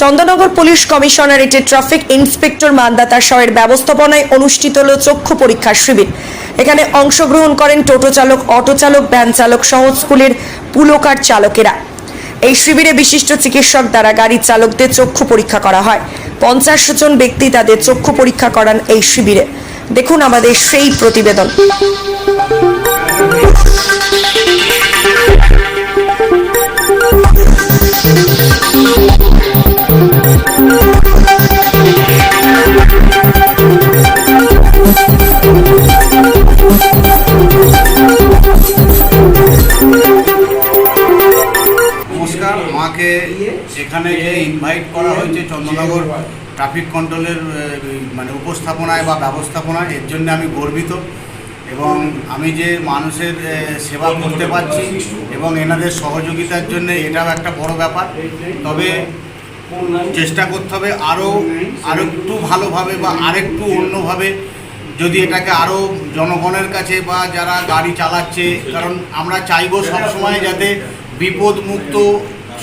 Chandannagar police কমিশনারেটের traffic inspector Mandata শয়ের ব্যবস্থাপনায় অনুষ্ঠিত হল চক্ষু পরীক্ষার শিবির। এখানে অংশগ্রহণ করেন টোটো চালক, অটো চালক, ভ্যান চালক সহ স্কুলের পুলকার চালকেরা। এই শিবিরে বিশিষ্ট চিকিৎসক দ্বারা গাড়ির চালকদের চক্ষু পরীক্ষা করা হয়। পঞ্চাশ জন ব্যক্তি তাদের চক্ষু পরীক্ষা করান এই শিবিরে। দেখুন আমাদের সেই প্রতিবেদন। এখানে যে ইনভাইট করা হয়েছে চন্দ্রনগর ট্রাফিক কন্ট্রোলের মানে উপস্থাপনায় বা ব্যবস্থাপনায়। এর জন্য আমি গর্বিত এবং আমি যে মানুষের সেবা করতে পারছি এবং এনাদের সহযোগিতার জন্য এটাও একটা বড় ব্যাপার। তবে চেষ্টা করতে হবে আরও একটু ভালোভাবে বা আরেকটু অন্যভাবে যদি এটাকে আরও জনগণের কাছে বা যারা গাড়ি চালাচ্ছে, কারণ আমরা চাইব সবসময় যাতে বিপদ মুক্ত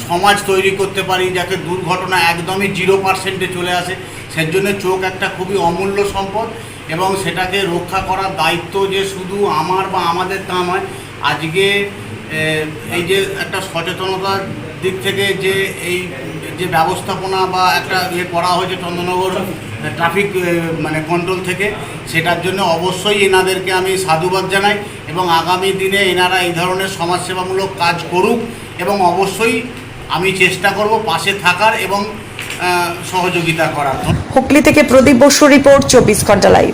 সমাজ তৈরি করতে পারি, যাতে দুর্ঘটনা একদমই জিরো পার্সেন্টে চলে আসে। সেই জন্য চোখ একটা খুবই অমূল্য সম্পদ এবং সেটাকে রক্ষা করার দায়িত্ব যে শুধু আমার বা আমাদের তা নয়, আজকে এই যে একটা সচেতনতার দিক থেকে যে এই, যে ব্যবস্থাপনা বা একটা ইয়ে করা হয়েছে চন্দ্রনগর ট্রাফিক মানে কন্ট্রোল থেকে, সেটার জন্য অবশ্যই এনাদেরকে আমি সাধুবাদ জানাই এবং আগামী দিনে এনারা এই ধরনের সমাজসেবামূলক কাজ করুক এবং অবশ্যই আমি চেষ্টা করব পাশে থাকার এবং সহযোগিতা করার হুগলি থেকে প্রদীপ বসু রিপোর্ট, চব্বিশ ঘণ্টা লাইভ